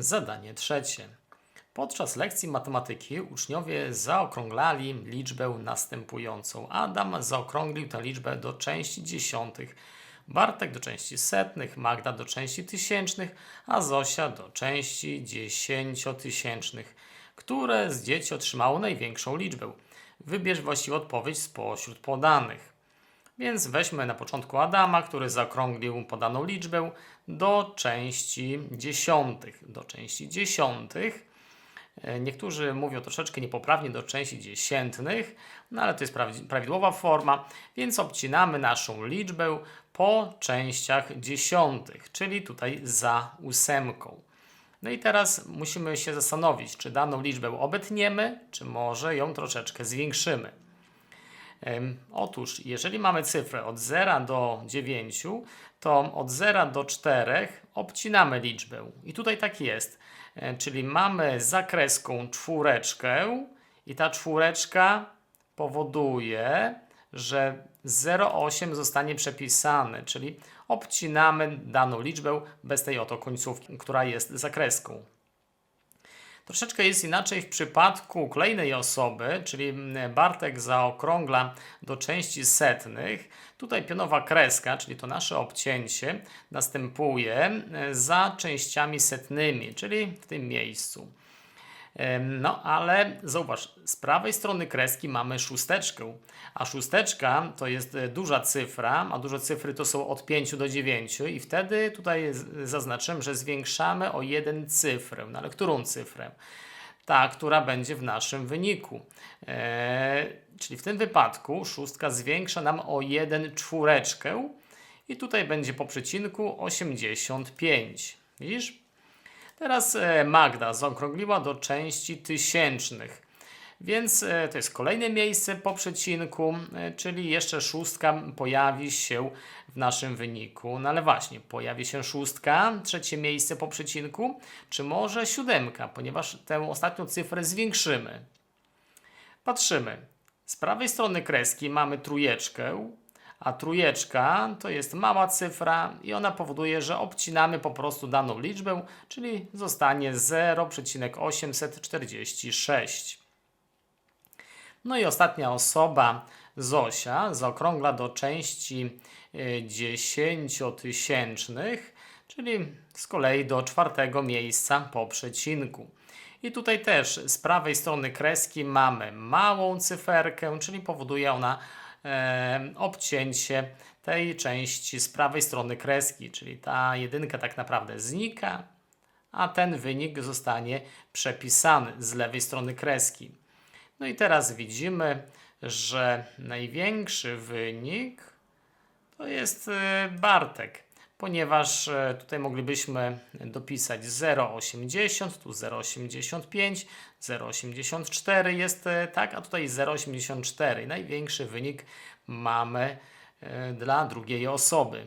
Zadanie trzecie. Podczas lekcji matematyki uczniowie zaokrąglali liczbę następującą. Adam zaokrąglił tę liczbę do części dziesiątych, Bartek do części setnych, Magda do części tysięcznych, a Zosia do części dziesięciotysięcznych. Które z dzieci otrzymało największą liczbę? Wybierz właściwą odpowiedź spośród podanych. Więc weźmy na początku Adama, który zaokrąglił podaną liczbę do części dziesiątych. Do części dziesiątych. E, Niektórzy mówią troszeczkę niepoprawnie do części dziesiętnych, no ale to jest prawidł- prawidłowa forma, więc obcinamy naszą liczbę po częściach dziesiątych, czyli tutaj za ósemką. No i teraz musimy się zastanowić, czy daną liczbę obetniemy, czy może ją troszeczkę zwiększymy. Otóż, jeżeli mamy cyfrę od 0 do 9, to od 0 do 4 obcinamy liczbę. I tutaj tak jest. E, Czyli mamy za kreską czwóreczkę i ta czwóreczka powoduje, że 0,8 zostanie przepisane, czyli obcinamy daną liczbę bez tej oto końcówki, która jest za kreską. Troszeczkę jest inaczej w przypadku kolejnej osoby, czyli mm, Bartek zaokrągla do części setnych. Tutaj pionowa kreska, czyli to nasze obcięcie, następuje e, za częściami setnymi, czyli w tym miejscu. No, ale zauważ, z prawej strony kreski mamy szósteczkę, a szósteczka to jest e, duża cyfra, a duże cyfry to są od 5 do 9 i wtedy tutaj zaznaczyłem, że zwiększamy o jeden cyfrę. No ale którą cyfrę? Ta, która będzie w naszym wyniku. E, czyli w tym wypadku szóstka zwiększa nam o jeden czwóreczkę i tutaj będzie po przecinku 85. Widzisz? Teraz e, Magda zaokrągliła do części tysięcznych. Więc e, to jest kolejne miejsce po przecinku, e, czyli jeszcze szóstka pojawi się w naszym wyniku. No ale właśnie, pojawi się szóstka, trzecie miejsce po przecinku, czy może siódemka, ponieważ tę ostatnią cyfrę zwiększymy. Patrzymy. Z prawej strony kreski mamy trójeczkę, a trójeczka to jest mała cyfra i ona powoduje, że obcinamy po prostu daną liczbę, czyli zostanie 0,846. No i ostatnia osoba, Zosia, zaokrągla do części y, dziesięciotysięcznych, czyli z kolei do czwartego miejsca po przecinku. I tutaj też z prawej strony kreski mamy małą cyferkę, czyli powoduje ona e, obcięcie tej części z prawej strony kreski, czyli ta jedynka tak naprawdę znika, a ten wynik zostanie przepisany z lewej strony kreski. No i teraz widzimy, że największy wynik to jest e, Bartek, ponieważ e, tutaj moglibyśmy dopisać 0,80, tu 0,85, 0,84 jest e, tak, a tutaj 0,84. Największy wynik mamy e, dla drugiej osoby.